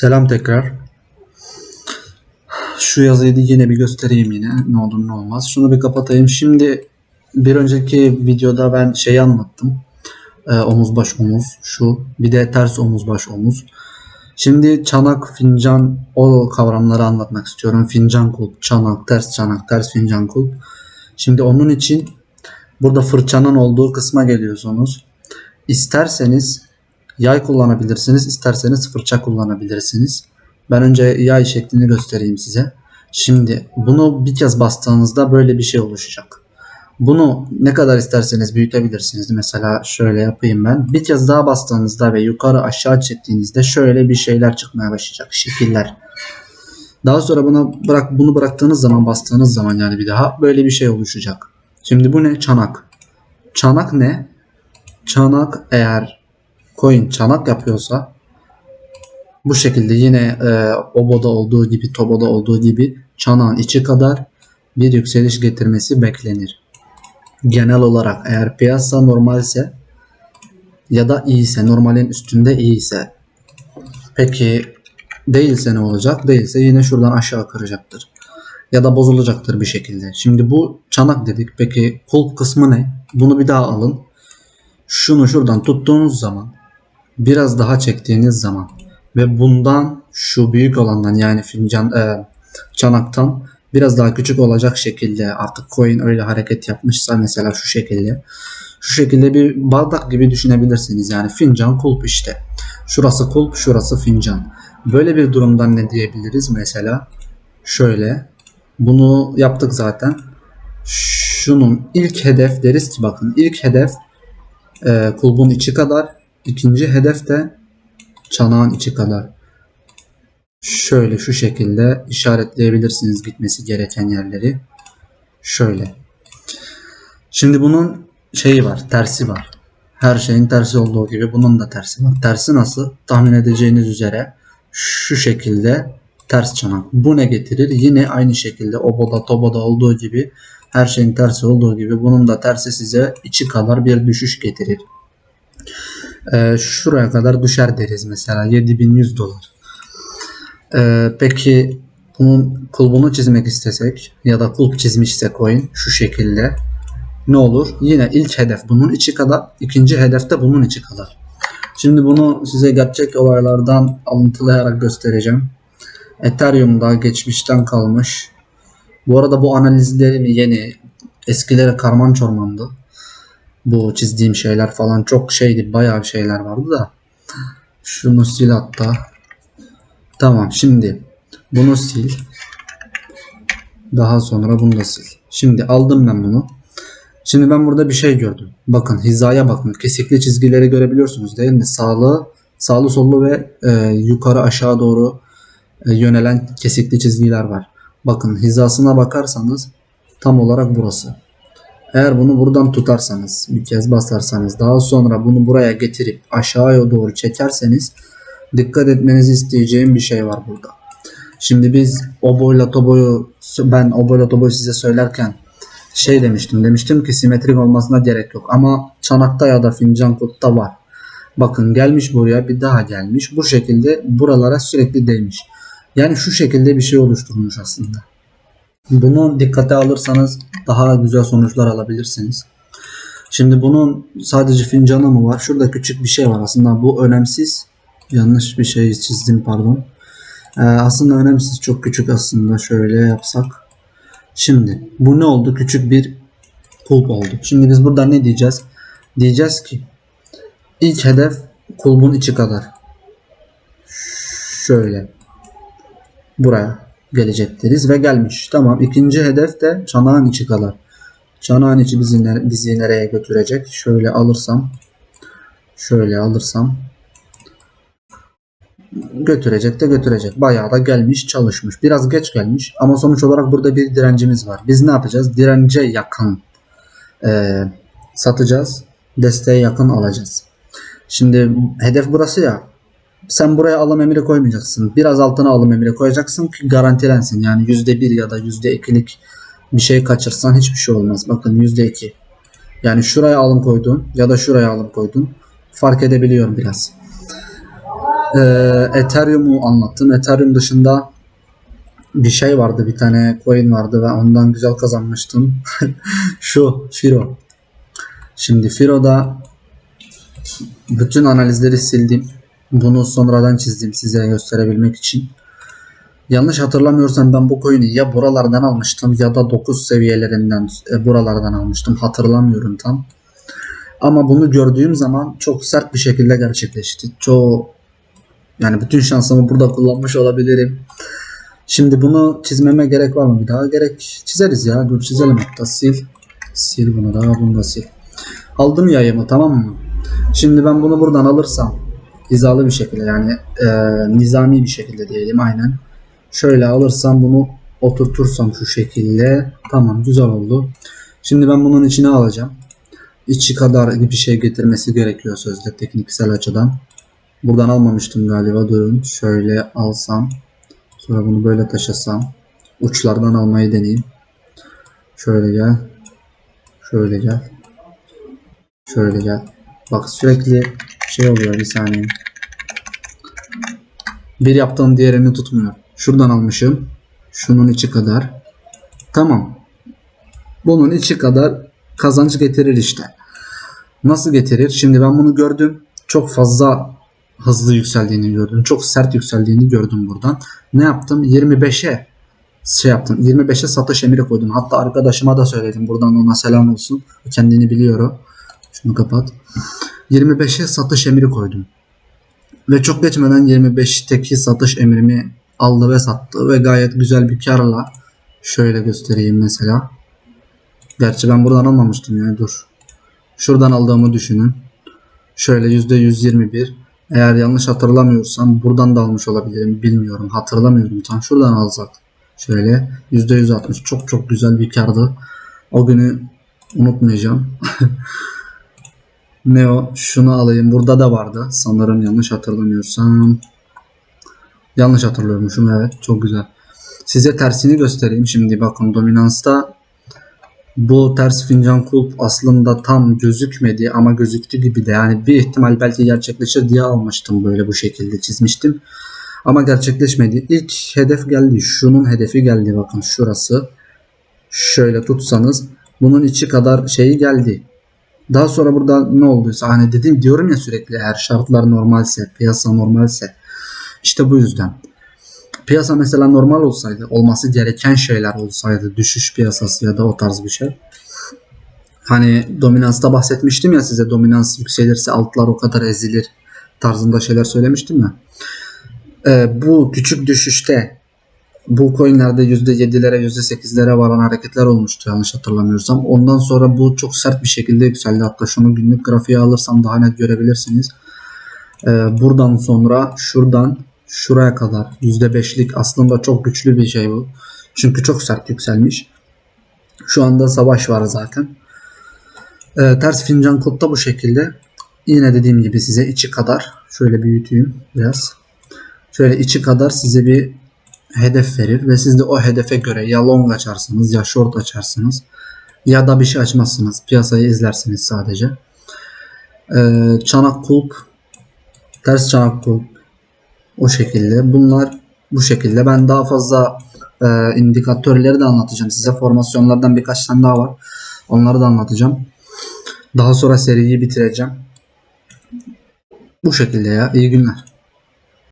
Selam tekrar. Şu yazıyı da yine bir göstereyim yine. Ne olur ne olmaz. Şunu bir kapatayım. Şimdi bir önceki videoda ben şeyi anlattım. Ee, omuz baş omuz. Şu. Bir de ters omuz baş omuz. Şimdi çanak, fincan o kavramları anlatmak istiyorum. Fincan kulp, çanak, ters çanak, ters fincan kulp. Şimdi onun için burada fırçanın olduğu kısma geliyorsunuz. İsterseniz yay kullanabilirsiniz, isterseniz fırça kullanabilirsiniz. Ben önce yay şeklini göstereyim size. Şimdi bunu bir kez bastığınızda böyle bir şey oluşacak. Bunu ne kadar isterseniz büyütebilirsiniz. Mesela şöyle yapayım ben. Bir kez daha bastığınızda ve yukarı aşağı çektiğinizde şöyle bir şeyler çıkmaya başlayacak. Şekiller. Daha sonra bunu bırak bunu bıraktığınız zaman bastığınız zaman yani bir daha böyle bir şey oluşacak. Şimdi bu ne? Çanak. Çanak ne? Çanak eğer coin çanak yapıyorsa bu şekilde yine e, oboda olduğu gibi toboda olduğu gibi çanağın içi kadar bir yükseliş getirmesi beklenir. Genel olarak eğer piyasa normalse ya da iyiyse normalin üstünde iyiyse peki değilse ne olacak? Değilse yine şuradan aşağı kıracaktır. Ya da bozulacaktır bir şekilde. Şimdi bu çanak dedik. Peki kulp kısmı ne? Bunu bir daha alın. Şunu şuradan tuttuğunuz zaman biraz daha çektiğiniz zaman ve bundan şu büyük olandan yani fincan e, çanaktan biraz daha küçük olacak şekilde artık coin öyle hareket yapmışsa mesela şu şekilde şu şekilde bir bardak gibi düşünebilirsiniz. Yani fincan kulp işte. Şurası kulp şurası fincan. Böyle bir durumdan ne diyebiliriz? Mesela şöyle bunu yaptık zaten. Şunun ilk hedef deriz ki bakın ilk hedef e, kulbun içi kadar ikinci hedef de çanağın içi kadar şöyle şu şekilde işaretleyebilirsiniz gitmesi gereken yerleri. Şöyle. Şimdi bunun şeyi var, tersi var. Her şeyin tersi olduğu gibi bunun da tersi var. Tersi nasıl? Tahmin edeceğiniz üzere şu şekilde ters çanak. Bu ne getirir? Yine aynı şekilde oboda toboda olduğu gibi her şeyin tersi olduğu gibi bunun da tersi size içi kadar bir düşüş getirir. Ee, şuraya kadar düşer deriz mesela 7100 dolar. Ee, peki bunun kulbunu çizmek istesek ya da kulp çizmişse coin şu şekilde ne olur? Yine ilk hedef bunun içi kadar, ikinci hedef de bunun içi kadar. Şimdi bunu size gerçek olaylardan alıntılayarak göstereceğim. Ethereum'da geçmişten kalmış. Bu arada bu analizlerim yeni. Eskileri karman çormandı. Bu çizdiğim şeyler falan çok şeydi. Bayağı şeyler vardı da. Şunu sil hatta. Tamam şimdi bunu sil. Daha sonra bunu da sil. Şimdi aldım ben bunu. Şimdi ben burada bir şey gördüm. Bakın hizaya bakın. Kesikli çizgileri görebiliyorsunuz değil mi? Sağlı, sağlı sollu ve e, yukarı aşağı doğru e, yönelen kesikli çizgiler var. Bakın hizasına bakarsanız tam olarak burası. Eğer bunu buradan tutarsanız, bir kez basarsanız, daha sonra bunu buraya getirip aşağıya doğru çekerseniz dikkat etmenizi isteyeceğim bir şey var burada. Şimdi biz oboyla toboyu ben oboyla toboyu size söylerken şey demiştim. Demiştim ki simetrik olmasına gerek yok. Ama çanakta ya da fincan kutta var. Bakın gelmiş buraya bir daha gelmiş. Bu şekilde buralara sürekli değmiş. Yani şu şekilde bir şey oluşturmuş aslında. Bunu dikkate alırsanız daha güzel sonuçlar alabilirsiniz. Şimdi bunun sadece fincanı mı var? Şurada küçük bir şey var aslında. Bu önemsiz. Yanlış bir şey çizdim pardon. Ee, aslında önemsiz. Çok küçük aslında. Şöyle yapsak. Şimdi bu ne oldu? Küçük bir kulp oldu. Şimdi biz burada ne diyeceğiz? Diyeceğiz ki ilk hedef kulbun içi kadar. Şöyle. Buraya gelecek deriz ve gelmiş. Tamam. İkinci hedef de çanağın içi kadar. Çanağın içi bizi, bizi nereye götürecek? Şöyle alırsam şöyle alırsam götürecek de götürecek. Bayağı da gelmiş çalışmış. Biraz geç gelmiş ama sonuç olarak burada bir direncimiz var. Biz ne yapacağız? Dirence yakın e, satacağız. Desteğe yakın alacağız. Şimdi hedef burası ya. Sen buraya alım emri koymayacaksın. Biraz altına alım emri koyacaksın ki garantilensin. Yani %1 ya da %2'lik bir şey kaçırsan hiçbir şey olmaz. Bakın %2. Yani şuraya alım koydun ya da şuraya alım koydun. Fark edebiliyorum biraz. Ee, Ethereum'u anlattım. Ethereum dışında bir şey vardı. Bir tane coin vardı ve ondan güzel kazanmıştım. Şu Firo. Şimdi Firo'da bütün analizleri sildim. Bunu sonradan çizdim size gösterebilmek için. Yanlış hatırlamıyorsam ben bu coin'i ya buralardan almıştım ya da 9 seviyelerinden e, buralardan almıştım. Hatırlamıyorum tam. Ama bunu gördüğüm zaman çok sert bir şekilde gerçekleşti. Çoğu yani bütün şansımı burada kullanmış olabilirim. Şimdi bunu çizmeme gerek var mı bir daha? Gerek çizeriz ya. Dur çizelim hatta sil. Sil bunu da bunu da sil. Aldım yayımı tamam mı? Şimdi ben bunu buradan alırsam hizalı bir şekilde yani e, nizami bir şekilde diyelim aynen. Şöyle alırsam bunu oturtursam şu şekilde tamam güzel oldu. Şimdi ben bunun içine alacağım. İçi kadar bir şey getirmesi gerekiyor sözde tekniksel açıdan. Buradan almamıştım galiba durun. Şöyle alsam. Sonra bunu böyle taşısam. Uçlardan almayı deneyeyim. Şöyle gel. Şöyle gel. Şöyle gel. Bak sürekli şey oluyor bir saniye. Bir yaptığım diğerini tutmuyor. Şuradan almışım. Şunun içi kadar. Tamam. Bunun içi kadar kazanç getirir işte. Nasıl getirir? Şimdi ben bunu gördüm. Çok fazla hızlı yükseldiğini gördüm. Çok sert yükseldiğini gördüm buradan. Ne yaptım? 25'e şey yaptım. 25'e satış emri koydum. Hatta arkadaşıma da söyledim. Buradan ona selam olsun. Kendini biliyor. Şunu kapat. 25'e satış emri koydum. Ve çok geçmeden 25'teki satış emrimi aldı ve sattı ve gayet güzel bir karla şöyle göstereyim mesela. Gerçi ben buradan almamıştım ya dur. Şuradan aldığımı düşünün. Şöyle %121. Eğer yanlış hatırlamıyorsam buradan da almış olabilirim. Bilmiyorum. Hatırlamıyorum tam. Şuradan alsak. Şöyle %160. Çok çok güzel bir kardı. O günü unutmayacağım. ne o? Şunu alayım. Burada da vardı. Sanırım yanlış hatırlamıyorsam. Yanlış hatırlıyormuşum. Evet. Çok güzel. Size tersini göstereyim. Şimdi bakın dominansta bu ters fincan kulp aslında tam gözükmedi ama gözüktü gibi de yani bir ihtimal belki gerçekleşir diye almıştım böyle bu şekilde çizmiştim. Ama gerçekleşmedi. İlk hedef geldi. Şunun hedefi geldi bakın şurası. Şöyle tutsanız bunun içi kadar şeyi geldi. Daha sonra burada ne olduysa hani dedim diyorum ya sürekli eğer şartlar normalse, piyasa normalse işte bu yüzden. Piyasa mesela normal olsaydı, olması gereken şeyler olsaydı, düşüş piyasası ya da o tarz bir şey. Hani dominansta bahsetmiştim ya size dominans yükselirse altlar o kadar ezilir tarzında şeyler söylemiştim ya. Ee, bu küçük düşüşte bu coinlerde %7'lere %8'lere varan hareketler olmuştu yanlış hatırlamıyorsam. Ondan sonra bu çok sert bir şekilde yükseldi. Hatta şunu günlük grafiğe alırsam daha net görebilirsiniz. Ee, buradan sonra şuradan şuraya kadar %5'lik aslında çok güçlü bir şey bu. Çünkü çok sert yükselmiş. Şu anda savaş var zaten. Ee, ters fincan kodda bu şekilde. Yine dediğim gibi size içi kadar şöyle büyüteyim biraz. Şöyle içi kadar size bir hedef verir ve siz de o hedefe göre ya long açarsınız ya short açarsınız ya da bir şey açmazsınız. Piyasayı izlersiniz sadece. Ee, çanak kulp ters çanak kulp o şekilde. Bunlar bu şekilde. Ben daha fazla e, indikatörleri de anlatacağım size. Formasyonlardan birkaç tane daha var. Onları da anlatacağım. Daha sonra seriyi bitireceğim. Bu şekilde ya. İyi günler.